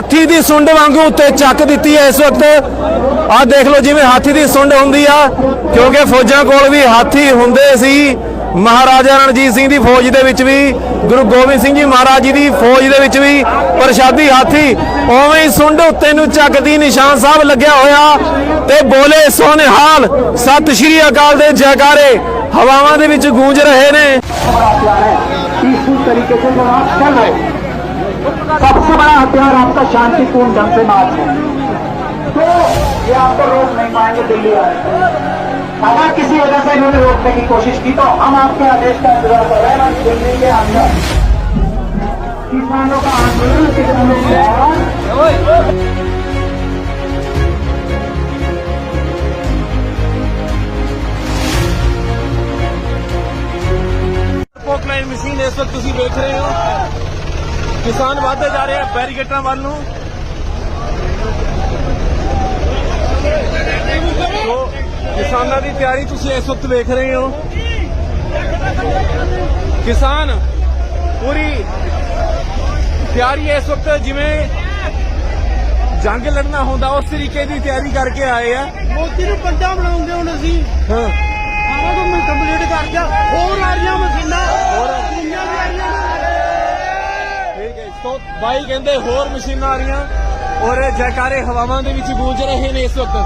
ਹਾਥੀ ਦੀ ਸੁੰਡ ਵਾਂਗੂ ਉੱਤੇ ਚੱਕ ਦਿੱਤੀ ਹੈ ਇਸ ਵਕਤ। ਆਹ ਦੇਖ ਲਓ ਜਿਵੇਂ ਹਾਥੀ ਦੀ ਸੁੰਡ ਹੁੰਦੀ ਆ, ਕਿਉਂਕਿ ਫੌਜਾਂ ਕੋਲ ਵੀ ਹਾਥੀ ਹੁੰਦੇ ਸੀ। ਮਹਾਰਾਜਾ ਰਣਜੀਤ ਸਿੰਘ ਦੀ ਫੌਜ ਦੇ ਵਿੱਚ ਵੀ, ਗੁਰੂ ਗੋਬਿੰਦ ਸਿੰਘ ਜੀ ਮਹਾਰਾਜ ਜੀ ਦੀ ਫੌਜ ਦੇ ਵਿੱਚ ਵੀ ਪ੍ਰਸ਼ਾਦੀ ਹਾਥੀ ਉਵੇਂ ਹੀ ਸੁੰਡ ਉੱਤੇ ਨੂੰ ਚੱਕਦੀ ਨਿਸ਼ਾਨ ਸਾਹਿਬ ਲੱਗਿਆ ਹੋਇਆ ਤੇ ਬੋਲੇ ਸੋਨਿਹਾਲ, ਸਤਿ ਸ਼੍ਰੀ ਅਕਾਲ ਦੇ ਜੈਕਾਰੇ, ਹਵਾਵਾਂ ਦੇ ਵਿੱਚ ਗੂੰਜ ਰਹੇ ਨੇ। ਇਸ ਤਰੀਕੇ ਤੋਂ ਚਲ ਰਹੇ? सबसे बड़ा हथियार आपका शांतिपूर्ण ढंग से मार्च है। तो ये आपको रोक नहीं पाएँगे, दिल्ली वाले अगर किसी वजह से इन्होंने रोकने की कोशिश की तो हम आपके आदेश का इंतज़ार कर रहे हैं दिल्ली के अंदर। किसानों का आंदोलन किसानों पोकलाइन मशीन इस वक्त देख रहे हो। ਕਿਸਾਨ ਵਧਦੇ ਜਾ ਰਹੇ ਆ ਬੈਰੀਕੇਟਾਂ ਵੱਲ ਨੂੰ। ਸੋ ਕਿਸਾਨਾਂ ਦੀ ਤਿਆਰੀ ਤੁਸੀਂ ਇਸ ਵਕਤ ਵੇਖ ਰਹੇ ਹੋ। ਕਿਸਾਨ ਪੂਰੀ ਤਿਆਰੀ ਇਸ ਵਕਤ ਜਿਵੇਂ ਜੰਗ ਲੜਨਾ ਹੁੰਦਾ ਉਸ ਤਰੀਕੇ ਦੀ ਤਿਆਰੀ ਕਰਕੇ ਆਏ ਆ। ਮੋਦੀ ਨੂੰ ਬੰਦਾ ਬਣਾਉਂਦੇ ਹੁਣ ਅਸੀਂ। ਹਾਂ। ਕੁਝ ਮੈਂ ਕੰਪਲੀਟ ਕਰ ਗਿਆ। ਹੋਰ ਆ ਰਹੀਆਂ ਮਸ਼ੀਨਾਂ। ਹੋਰ ਦੁਨੀਆ ਵੀ ਆ ਰਹੀਆਂ ਨੇ। ਜੀ। ਸੋ ਬਾਈ ਕਹਿੰਦੇ ਹੋਰ ਮਸ਼ੀਨਾਂ ਆ ਰਹੀਆਂ ਔਰ ਜੈਕਾਰੇ ਹਵਾਵਾਂ ਦੇ ਵਿੱਚ ਗੂੰਜ ਰਹੇ ਨੇ ਇਸ ਵਕਤ।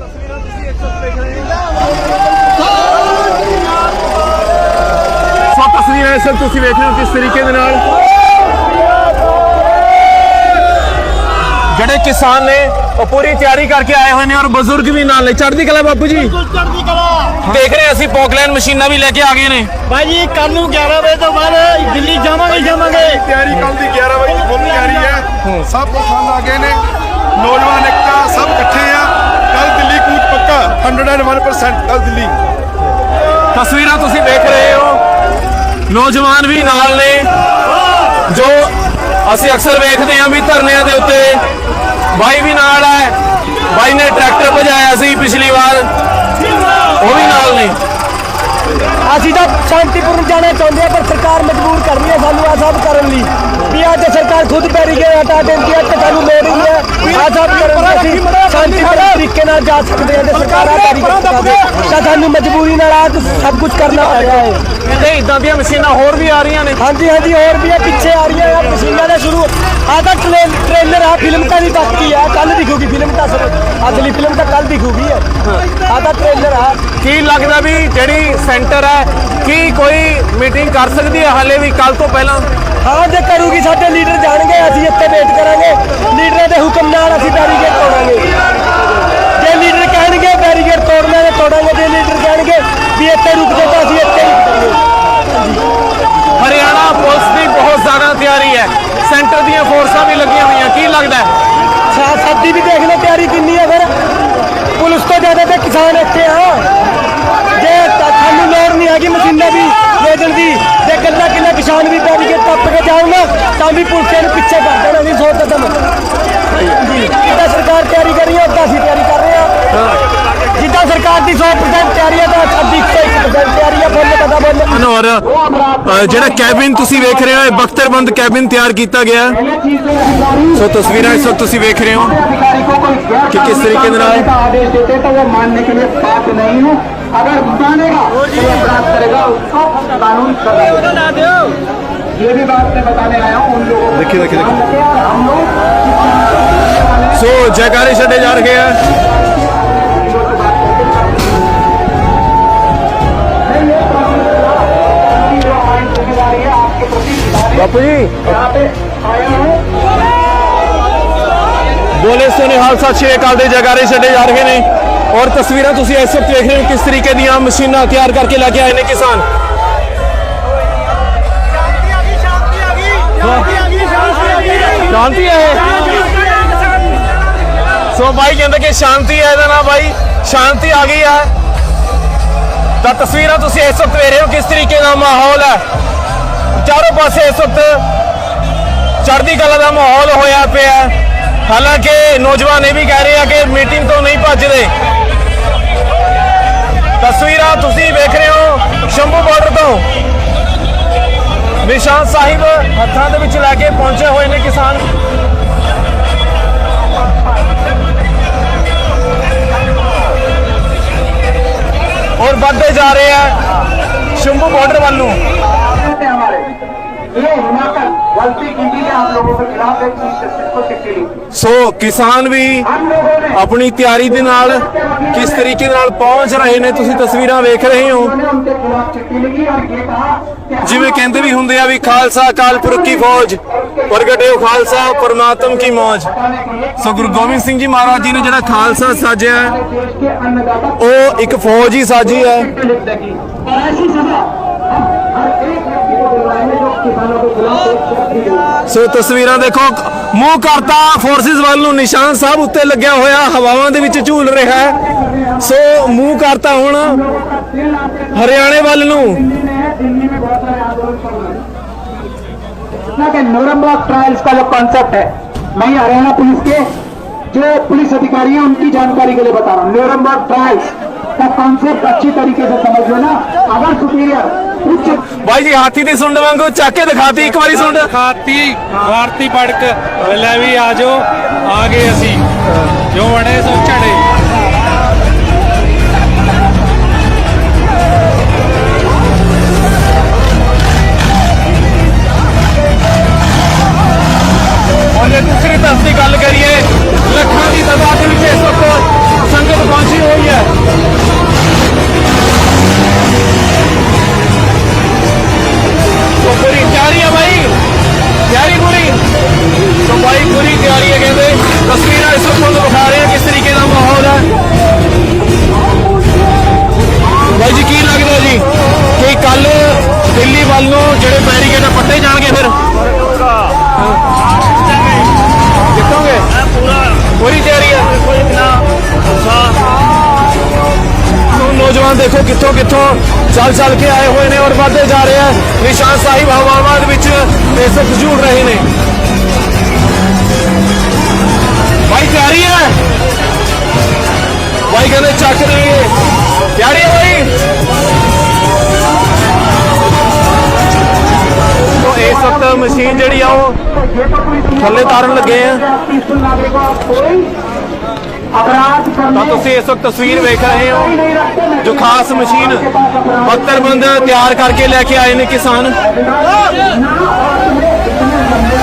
ਤਸਵੀਰਾਂ ਤੁਸੀਂ ਇਸ ਵਕਤ ਰਹੇ ਹੋ। ਤਸਵੀਰਾਂ ਇਸ ਵਕਤ ਤੁਸੀਂ ਵੇਖ ਰਹੇ ਹੋ ਕਿਸ ਤਰੀਕੇ ਦੇ ਨਾਲ। ਜਿਹੜੇ ਕਿਸਾਨ ਨੇ ਉਹ ਪੂਰੀ ਤਿਆਰੀ ਕਰਕੇ ਆਏ ਹੋਏ ਨੇ ਔਰ ਬਜ਼ੁਰਗ ਵੀ ਨਾਲ ਨੇ। ਚੜ੍ਹਦੀ ਕਲਾ ਬਾਪੂ ਜੀ? ਚੜ੍ਹਦੀ ਕਲਾ। ਦੇਖ ਰਹੇ ਅਸੀਂ ਪੋਕਲੈਂਡ ਮਸ਼ੀਨਾਂ ਵੀ ਲੈ ਕੇ ਆ ਗਏ ਨੇ। ਭਾਈ ਜੀ ਕੱਲ ਨੂੰ 11 ਵਜੇ ਤੋਂ ਬਾਅਦ ਦਿੱਲੀ ਜਾਵਾਂਗੇ ਜਾਵਾਂਗੇ। ਤਿਆਰੀ ਕੱਲ ਦੀ 11 ਵਜੇ ਫੁੱਲ ਤਿਆਰੀ ਹੈ। ਸਭ ਪਸੰਦ ਆ ਗਏ ਨੇ। ਨੌਜਵਾਨ ਇਕਤਾ ਸਭ ਇਕੱਠੇ ਆ। ਕੱਲ ਦਿੱਲੀ ਕੂਚ ਪੱਕਾ 101% ਕੱਲ ਦਿੱਲੀ। ਤਸਵੀਰਾਂ ਤੁਸੀਂ ਦੇਖ ਰਹੇ ਹੋ। ਨੌਜਵਾਨ ਵੀ ਨਾਲ ਨੇ। ਜੋ ਅਸੀਂ ਅਕਸਰ ਵੇਖਦੇ ਹਾਂ ਵੀ ਧਰਨਿਆਂ ਦੇ ਉੱਤੇ ਬਾਈ ਵੀ ਨਾਲ ਹੈ। ਬਾਈ ਨੇ ਟਰੈਕਟਰ ਭਜਾਇਆ ਸੀ ਪਿਛਲੀ ਵਾਰ। ਉਹ ਵੀ ਨਾਲ ਨੇ। ਅਸੀਂ ਤਾਂ ਸ਼ਾਂਤੀਪੂਰਨ ਜਾਣਾ ਚਾਹੁੰਦੇ ਆ ਪਰ ਸਰਕਾਰ ਮਜਬੂਰ ਕਰ ਰਹੀ ਹੈ ਸਾਨੂੰ ਆ ਸਭ ਕਰਨ ਲਈ। ਵੀ ਅੱਜ ਸਰਕਾਰ ਖੁਦ ਬੈਰੀਕੇਡ ਹਟਾ ਦਿੰਦੀ ਹੈ ਤੇ ਸਾਨੂੰ ਲੋੜ ਹੀ ਨਹੀਂ ਹੈ। ਆ ਸਭ ਕਰਨ ਲਈ ਅਸੀਂ ਸ਼ਾਂਤੀਪੂਰਨ ਤਰੀਕੇ ਨਾਲ ਜਾ ਸਕਦੇ ਹਾਂ ਜੇ ਸਰਕਾਰ ਆ ਬੈਰੀਕੇਡ ਤਾਂ ਸਾਨੂੰ ਮਜਬੂਰੀ ਨਾਲ ਆ ਸਭ ਕੁਝ ਕਰਨਾ ਪੈ ਰਿਹਾ ਹੈ। ਕਹਿੰਦੇ ਇਦਾਂ ਦੀਆਂ ਮਸ਼ੀਨਾਂ ਹੋਰ ਵੀ ਆ ਰਹੀਆਂ ਨੇ। ਹਾਂਜੀ ਹਾਂਜੀ ਹੋਰ ਵੀ ਇਹ ਪਿੱਛੇ ਆ ਰਹੀਆਂ ਆ ਮਸ਼ੀਨਾਂ ਦੇ ਸ਼ੁਰੂ। ਆ ਤਾਂ ਟ੍ਰੇਲ ਟ੍ਰੇਲਰ ਆ ਫਿਲਮ ਤਾਂ ਨਹੀਂ ਬਾਕੀ ਆ ਕੱਲ ਦਿਖੂਗੀ ਫਿਲਮ ਤਾਂ ਸਰ ਅਸਲੀ ਫਿਲਮ ਤਾਂ ਕੱਲ ਦਿਖੂਗੀ ਆ ਤਾਂ ਟ੍ਰੇਲਰ ਆ। ਕੀ ਲੱਗਦਾ ਵੀ ਜਿਹੜੀ ਸੈਂਟਰ ਹੈ ਕੀ ਕੋਈ ਮੀਟਿੰਗ ਕਰ ਸਕਦੀ ਹੈ? ਹਾਲੇ ਵੀ ਕੱਲ ਤੋਂ ਪਹਿਲਾਂ ਹਾਂ ਜੇ ਕਰੂਗੀ ਸਾਡੇ ਲੀਡਰ ਜਾਣਗੇ ਅਸੀਂ ਇੱਥੇ ਵੇਟ ਕਰਾਂਗੇ। ਲੀਡਰਾਂ ਦੇ ਹੁਕਮ ਨਾਲ ਅਸੀਂ ਬੈਰੀਕੇਡ ਤੋੜਾਂਗੇ। ਜੇ ਲੀਡਰ ਕਹਿਣਗੇ ਬੈਰੀਕੇਡ ਤੋੜਨਾ ਤੇ ਤੋੜਾਂਗੇ। ਜੇ ਲੀਡਰ ਕਹਿਣਗੇ ਵੀ ਇੱਥੇ ਰੁਕ ਜਾਓ ਤਾਂ ਅਸੀਂ ਇੱਥੇ ਜਾਵਾਂਗੇ ਹਰਿਆਣਾ ਪੁਲਿਸ ਦੀ ਬਹੁਤ ਜ਼ਿਆਦਾ ਤਿਆਰੀ ਹੈ। ਸੈਂਟਰ ਦੀਆਂ ਫੋਰਸਾਂ ਵੀ ਲੱਗੀਆਂ ਹੋਈਆਂ। ਕੀ ਲੱਗਦਾ ਹੈ? ਸਾਡੀ ਵੀ ਦੇਖ ਲਓ ਤਿਆਰੀ ਕਿੰਨੀ ਹੈ ਫਿਰ। ਪੁਲਿਸ ਤੋਂ ਜ਼ਿਆਦਾ ਤੇ ਕਿਸਾਨ ਇੱਥੇ ਆ। ਜੇ ਹੈਗੀ ਮਸ਼ੀਨਾਂ ਵੀ ਵੇਚਣ ਦੀ ਤੇ ਕੱਲਾ ਕਿੰਨਾ ਕਿਸਾਨ ਵੀ ਬੈਰੀਕੇਡ ਟੱਪ ਕੇ ਜਾਊਗਾ ਤਾਂ ਵੀ ਪੁਲਿਸ ਨੂੰ ਪਿੱਛੇ ਕਰ ਦੇਣਾ ਅਸੀਂ ਸੋਚ ਕਦਮ। ਜਿੱਦਾਂ ਸਰਕਾਰ ਤਿਆਰੀ ਕਰ ਰਹੀ ਹੈ, ਉੱਦਾਂ ਅਸੀਂ ਤਿਆਰੀ ਕਰ ਰਹੇ ਹਾਂ। ਜਿੱਦਾਂ ਸਰਕਾਰ ਦੀ 100% ਤਿਆਰੀ ਹੈ, ਤਾਂ ਸਾਡੀ 101% ਤਿਆਰੀ ਹੈ ਬੋਲੇ ਪਤਾ ਬੋਲੇ ਔਰ ਅ, ਜਿਹੜਾ ਕੈਬਿਨ ਤੁਸੀਂ ਵੇਖ ਰਹੇ ਹੋ ਇਹ ਬਖਤਰਬੰਦ ਕੈਬਿਨ ਤਿਆਰ ਕੀਤਾ ਗਿਆ ਹੈ। ਸੋ ਤਸਵੀਰਾਂ ਇਸ ਵਕਤ ਤੁਸੀਂ ਵੇਖ ਰਹੇ ਹੋ अधिकारी को कोई गैर कि किस तरीके से कानूनी का आदेश देते तो वो मानने के लिए बात नहीं है अगर मानेगा तो ये अपराध करेगा उसको कानून सजा देगा। ये भी बात मैं बताने आया हूँ उन लोगों को देखिए, देखिए, देखिए। ध्यान रखें और हम लोग ਸੋ ਜੈਕਾਰੇ ਛੱਡੇ ਜਾ ਰਹੇ ਆ ਬਾਪੂ ਜੀ यहाँ पे आया हूँ ਬੋਲੇ ਸੋ ਨਿਹਾਲ ਸਤਿ ਸ਼੍ਰੀ ਅਕਾਲ ਦੇ ਜੈਕਾਰੇ ਛੱਡੇ ਜਾ ਰਹੇ ਨੇ ਔਰ ਤਸਵੀਰਾਂ ਤੁਸੀਂ ਇਸ ਵਕਤ ਵੇਖ ਰਹੇ ਹੋ ਕਿਸ ਤਰੀਕੇ ਦੀਆਂ ਮਸ਼ੀਨਾਂ ਤਿਆਰ ਕਰਕੇ ਲੈ ਕੇ ਆਏ ਨੇ ਕਿਸਾਨ ਸ਼ਾਂਤੀ ਹੈ ਸੋ ਭਾਈ ਕਹਿੰਦੇ ਕਿ ਸ਼ਾਂਤੀ ਹੈ ਇਹਦਾ ਨਾ ਭਾਈ ਸ਼ਾਂਤੀ ਆ ਗਈ ਹੈ ਤਾਂ ਤਸਵੀਰਾਂ ਤੁਸੀਂ ਇਸ ਵਕਤ ਵੇਖ ਰਹੇ ਹੋ ਕਿਸ ਤਰੀਕੇ ਦਾ ਮਾਹੌਲ ਹੈ ਚਾਰੋਂ ਪਾਸੇ ਇਸ ਵਕਤ ਚੜ੍ਹਦੀ ਕਲਾ ਦਾ ਮਾਹੌਲ ਹੋਇਆ ਪਿਆ ਹਾਲਾਂਕਿ ਨੌਜਵਾਨ ਇਹ ਵੀ ਕਹਿ ਰਹੇ ਆ ਕਿ ਮੀਟਿੰਗ ਤੋਂ ਨਹੀਂ ਭੱਜਦੇ। ਤਸਵੀਰਾਂ ਤੁਸੀਂ ਵੇਖ ਰਹੇ ਹੋ ਸ਼ੰਭੂ ਬਾਰਡਰ ਤੋਂ। ਨਿਸ਼ਾਨ ਸਾਹਿਬ ਹੱਥਾਂ ਦੇ ਵਿੱਚ ਲੈ ਕੇ ਪਹੁੰਚੇ ਹੋਏ ਨੇ ਕਿਸਾਨ। ਔਰ ਵੱਧਦੇ ਜਾ ਰਹੇ ਆ ਸ਼ੰਭੂ ਬਾਰਡਰ ਵੱਲ ਨੂੰ। ये हिमाचल गलती की थी हम लोगों के खिलाफ एक चीज को चिट्ठी लिखी ਸੋ ਕਿਸਾਨ ਵੀ हम लोगों ने ਆਪਣੀ ਤਿਆਰੀ ਦੇ ਨਾਲ ਕਿਸ ਤਰੀਕੇ ਨਾਲ ਪਹੁੰਚ ਰਹੇ ਨੇ ਤੁਸੀਂ ਤਸਵੀਰਾਂ ਵੇਖ ਰਹੇ ਹੋ उन्होंने उनके खिलाफ चिट्ठी लिखी और ये कहा कि हम ਜਿਵੇਂ ਕਹਿੰਦੇ ਵੀ ਹੁੰਦੇ ਆ ਵੀ ਖਾਲਸਾ ਅਕਾਲ ਪੁਰਖ ਕੀ ਫੌਜ ਪ੍ਰਗਟਿਓ ਖਾਲਸਾ ਪਰਮਾਤਮ ਕੀ ਮੌਜ बताने के लिए ਸੋ ਗੁਰੂ ਗੋਬਿੰਦ ਸਿੰਘ ਜੀ ਮਹਾਰਾਜ ਜੀ ਨੇ ਜਿਹੜਾ ਖਾਲਸਾ ਸਾਜਿਆ ਹੈ, देश के अन्नदाता ਉਹ ਇੱਕ ਫੌਜ ਹੀ ਸਾਜੀ ਹੈ चिट्ठी लिख देगी और ऐसी सजा ਸੋ ਤਸਵੀਰਾਂ ਦੇਖੋ ਮੂੰਹ ਕਰਤਾ ਫੋਰਸਿਸ ਵੱਲ ਨੂੰ ਨਿਸ਼ਾਨ ਸਾਹਿਬ ਉੱਤੇ ਲੱਗਿਆ ਹੋਇਆ ਹਵਾਵਾਂ ਦੇ ਵਿੱਚ ਝੂਲ ਰਿਹਾ ਹੈ ਸੋ ਮੂੰਹ ਕਰਤਾ ਹੁਣ लोगों का दिल आपके ਹਰਿਆਣੇ ਵੱਲ ਨੂੰ दिल्ली में है दिल्ली में बहुत सारे आंदोलन चल रहे हैं इतना के नोरमबर्ग ट्रायल्स का जो कॉन्सेप्ट है मैं ये हरियाणा पुलिस के जो पुलिस अधिकारी हैं उनकी जानकारी के लिए बता रहा हूँ नोरमबर्ग ट्रायल्स का कॉन्सेप्ट अच्छी तरीके से समझ लो ना अगर सुपीरियर उच्च ਬਾਈ ਜੀ, ਹਾਥੀ ਦੀ ਸੁੰਡ ਵਾਂਗੂ ਚੱਕ ਕੇ ਦਿਖਾਤੀ, ਇੱਕ ਵਾਰੀ ਸੁੰਡ। ਖਾਤੀ ਭਾਰਤੀ ਪੜਕ। ਲੈ ਵੀ ਆ ਜਾਓ, ਆ ਗਏ ਅਸੀਂ। ਜੋ ਬਣੇ ਸੋ ਝੜੇ। ਸਿੱਖ ਝੂਲ ਰਹੇ ਨੇ। ਬਾਈ ਤਿਆਰੀ ਹੈ। ਬਾਈ ਕਹਿੰਦੇ ਚੱਕ ਦੇਣਗੇ। ਤਿਆਰੀ ਹੈ ਬਾਈ। ਮਸ਼ੀਨ ਜਿਹੜੀ ਆ ਉਹ ਥੱਲੇ ਤਾਰਨ ਲੱਗੇ ਆ। ਤਾਂ ਤੁਸੀਂ ਇਸ ਵਕਤ ਤਸਵੀਰ ਵੇਖ ਰਹੇ ਹੋ, ਜੋ ਖਾਸ ਮਸ਼ੀਨ ਪੱਤਰਬੰਦ ਤਿਆਰ ਕਰਕੇ ਲੈ ਕੇ ਆਏ ਨੇ ਕਿਸਾਨ।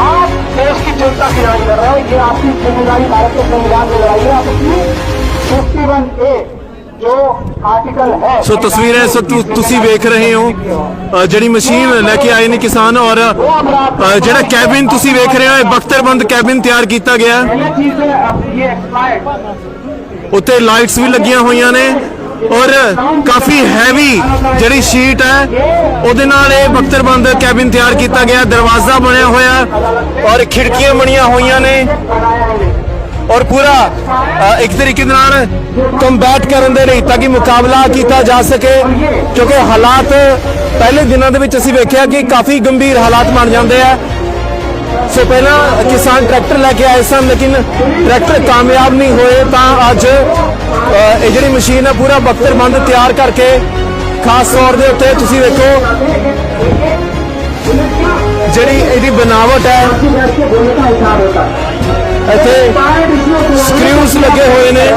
आप देश की जनता की लड़ाई लड़ रहे हो ये आपकी जिम्मेदारी भारत के संविधान में लड़ाई है आप अपनी फिफ्टी वन ए जो आर्टिकल है ਸੋ ਤਸਵੀਰਾਂ ਇਸ ਵਕਤ ਤੁ- ਤੁਸੀਂ ਵੇਖ ਰਹੇ ਹੋ ਅ, ਜਿਹੜੀ ਮਸ਼ੀਨ ਲੈ ਕੇ ਆਏ ਨੇ ਕਿਸਾਨ ਔਰ ਅ, ਜਿਹੜਾ ਕੈਬਿਨ ਤੁਸੀਂ ਵੇਖ ਰਹੇ ਹੋ ਇਹ ਬਖਤਰਬੰਦ ਕੈਬਿਨ ਤਿਆਰ ਕੀਤਾ ਗਿਆ ਹੈ पहले चीज है अब ये एक्सपायर्ड ਉੱਤੇ ਲਾਈਟਸ ਵੀ ਲੱਗੀਆਂ ਹੋਈਆਂ ਨੇ ਔਰ ਕਾਫੀ ਹੈਵੀ ਜਿਹੜੀ ਸ਼ੀਟ ਹੈ, ਉਹਦੇ ਨਾਲ ਇਹ ਬਖਤਰਬੰਦ ਕੈਬਿਨ ਤਿਆਰ ਕੀਤਾ ਗਿਆ, ਦਰਵਾਜ਼ਾ ਬਣਿਆ ਹੋਇਆ ਔਰ ਖਿੜਕੀਆਂ ਬਣੀਆਂ ਹੋਈਆਂ ਨੇ। ਔਰ ਪੂਰਾ ਇੱਕ ਤਰੀਕੇ ਦੇ ਨਾਲ ਕੰਬੈਟ ਕਰਨ ਦੇ ਲਈ ਤਾਂ ਕਿ ਮੁਕਾਬਲਾ ਕੀਤਾ ਜਾ ਸਕੇ, ਕਿਉਂਕਿ ਹਾਲਾਤ ਪਹਿਲੇ ਦਿਨਾਂ ਦੇ ਵਿੱਚ ਅਸੀਂ ਵੇਖਿਆ ਕਿ ਕਾਫੀ ਗੰਭੀਰ ਹਾਲਾਤ ਬਣ ਜਾਂਦੇ ਆ। ਸੋ ਪਹਿਲਾਂ ਕਿਸਾਨ ਟਰੈਕਟਰ ਲੈ ਕੇ ਆਏ ਸਨ, ਲੇਕਿਨ ਟਰੈਕਟਰ ਕਾਮਯਾਬ ਨਹੀਂ ਹੋਏ, ਤਾਂ ਅੱਜ ਇਹ ਜਿਹੜੀ ਮਸ਼ੀਨ ਹੈ ਪੂਰਾ ਬਖਤਰਬੰਦ ਤਿਆਰ ਕਰਕੇ ਖਾਸ ਤੌਰ ਦੇ ਉੱਤੇ ਤੁਸੀਂ ਵੇਖੋ, ਜਿਹੜੀ ਇਹਦੀ ਬਣਾਵਟ ਹੈ, ਇੱਥੇ ਸਕ੍ਰਿਊਸ ਲੱਗੇ ਹੋਏ ਨੇ।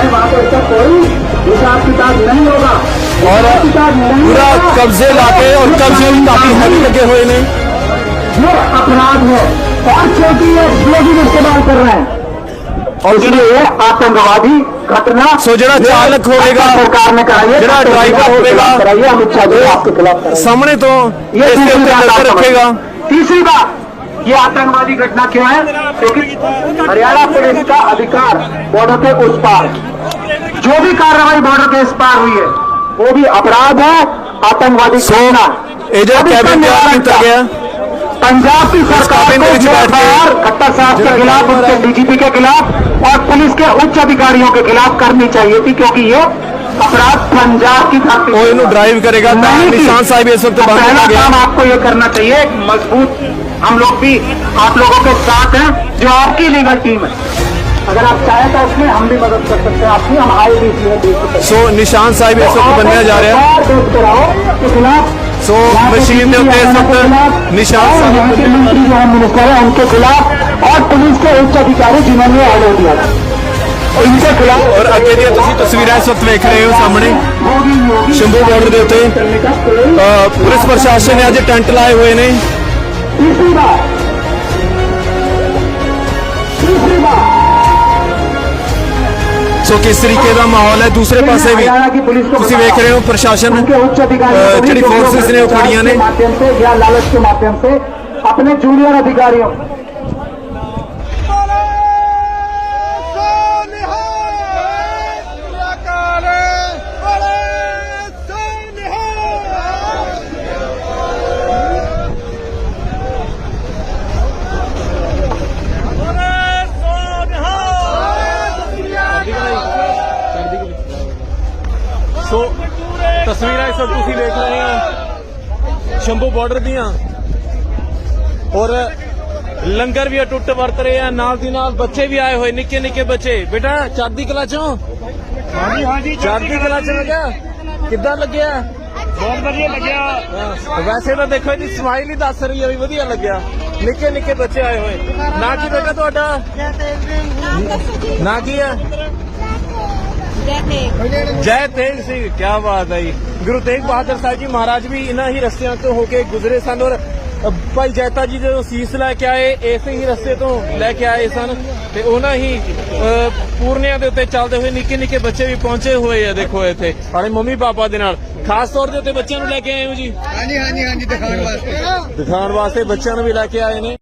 ਔਰ ਪੂਰਾ ਕਬਜ਼ੇ ਲਾ ਕੇ ਔਰ ਕਬਜ਼ੇ ਵੀ ਕਾਫੀ ਹੈਵੀ ਲੱਗੇ ਹੋਏ ਨੇ। ਇਹ ਅਪਰਾਧ ਹੈ और चौथी एक्सप्लोजिव इस्तेमाल कर रहे हैं। और इसलिए आतंकवादी घटना सो जरा चालक होगा सरकार ने कराइए जरा ड्राइवर होगा कराइए हम इच्छा दो आपके खिलाफ सामने तो ये नज़र रखेगा। तीसरी बात ये आतंकवादी घटना क्यों है? क्योंकि हरियाणा पुलिस का अधिकार बॉर्डर के उस पार। जो भी कार्रवाई बॉर्डर के इस पार हुई है वो भी अपराध है आतंकवादी सोना एजेंट कैबिनेट गया। पंजाब की सरकार को एफआईआर खट्टर साहब के खिलाफ उनके डीजीपी के खिलाफ और पुलिस के उच्च अधिकारियों के खिलाफ करनी चाहिए थी क्योंकि ये अपराध पंजाब की धरती और इन्हें ड्राइव करेगा निशान साहब इस वक्त पहला काम आपको ये करना चाहिए मजबूत हम लोग भी आप लोगों के साथ हैं जो आपकी लीगल टीम है अगर आप चाहें तो उसमें हम भी मदद कर सकते हैं आपकी हम आए भी इसलिए देख सकते हैं ਸੋ ਨਿਸ਼ਾਨ ਸਾਹਿਬ ਇਸ ਵਕਤ ਬੰਨਿਆ ਜਾ ਰਿਹਾ देखते रहो के खिलाफ ਸੋ ਮਸ਼ੀਨ ਦੇ ਉੱਤੇ ਇਸ ਵਕਤ ਨਿਸ਼ਾਨ ਸਾਹਿਬ यहाँ के मंत्री जो हम मिनिस्टर हैं उनके खिलाफ और पुलिस के उच्च अधिकारी जिन्होंने ऑर्डर दिया था इनके खिलाफ ਔਰ ਅੱਗੇ ਦੀਆਂ ਤੁਸੀਂ ਤਸਵੀਰਾਂ ਇਸ ਵਕਤ ਵੇਖ ਰਹੇ ਹੋ ਸਾਹਮਣੇ योगी योगी ਸ਼ੰਭੂ ਬਾਰਡਰ ਦੇ ਉੱਤੇ करने का कोई ਅ, ਪੁਲਿਸ ਪ੍ਰਸ਼ਾਸਨ ਨੇ ਅੱਜ ਟੈਂਟ ਲਾਏ ਹੋਏ ਨੇ तीसरी बात ਸੋ ਕਿਸ ਤਰੀਕੇ ਦਾ ਮਾਹੌਲ ਹੈ ਦੂਸਰੇ ਪਾਸੇ ਵੀ हरियाणा की पुलिस को ਤੁਸੀਂ ਵੇਖ ਰਹੇ ਹੋ ਪ੍ਰਸ਼ਾਸਨ उनके उच्च अधिकारियों अ, को भी ਜਿਹੜੀ जो लोग forces ने वो खड़ियां ने। के माध्यम से या लालच के माध्यम से अपने जूनियर अधिकारियों ਬਾਰਡਰ ਦੀਆਂ। ਔਰ ਲੰਗਰ ਵੀ ਟੁੱਟ ਵਰਤ ਰਹੇ ਆ ਨਾਲ ਦੀ ਨਾਲ ਬੱਚੇ ਵੀ ਆਏ ਹੋਏ ਨਿੱਕੇ ਨਿੱਕੇ ਬੱਚੇ। ਬੇਟਾ ਚੜ੍ਹਦੀ ਕਲਾ ਚੋਂ ਹਾਂਜੀ ਹਾਂਜੀ ਚੜ੍ਹਦੀ ਕਲਾ ਚ ਲੱਗਿਆ? ਕਿੱਦਾਂ ਲੱਗਿਆ? ਬਹੁਤ ਵਧੀਆ ਲੱਗਿਆ। ਵੈਸੇ ਤਾਂ ਦੇਖੋ ਇਹਦੀ ਸਮਾਈਲ ਹੀ ਦੱਸ ਰਹੀ ਹੈ ਵੀ ਵਧੀਆ ਲੱਗਿਆ। ਨਿੱਕੇ ਨਿੱਕੇ ਬੱਚੇ ਆਏ ਹੋਏ। ਨਾ ਕੀ ਬੇਟਾ ਤੁਹਾਡਾ? ਨਾ ਕੀ ਹੈ? ਜੈ ਤੇਗ। ਸਿੰਘ ਕੀ ਬਾਤ ਹੈ ਜੀ। ਗੁਰੂ ਤੇਗ ਬਹਾਦਰ ਸਾਹਿਬ ਜੀ ਮਹਾਰਾਜ ਵੀ ਇਹਨਾਂ ਹੀ ਰਸਤਿਆਂ ਤੋਂ ਹੋ ਕੇ ਗੁਜ਼ਰੇ ਸਨ ਔਰ ਭਾਈ ਜੈਤਾ ਜੀ ਜਦੋਂ ਸੀਸ ਲੈ ਕੇ ਆਏ ਇਸੇ ਹੀ ਰਸਤੇ ਤੋਂ ਲੈ ਕੇ ਆਏ ਸਨ। ਤੇ ਉਹਨਾਂ ਹੀ ਪੂਰਨਿਆਂ ਦੇ ਉੱਤੇ ਚੱਲਦੇ ਹੋਏ ਨਿੱਕੇ ਨਿੱਕੇ ਬੱਚੇ ਵੀ ਪਹੁੰਚੇ ਹੋਏ ਆ ਦੇਖੋ ਇੱਥੇ ਆਪਣੇ ਮੰਮੀ ਪਾਪਾ ਦੇ ਨਾਲ। ਖਾਸ ਤੌਰ ਦੇ ਉੱਤੇ ਬੱਚਿਆਂ ਨੂੰ ਲੈ ਕੇ ਆਏ ਹੋ ਜੀ? ਹਾਂਜੀ ਹਾਂਜੀ ਹਾਂਜੀ ਦਿਖਾਉਣ ਵਾਸਤੇ। ਦਿਖਾਉਣ ਵਾਸਤੇ ਬੱਚਿਆਂ ਨੂੰ ਵੀ ਲੈ ਕੇ ਆਏ ਨੇ।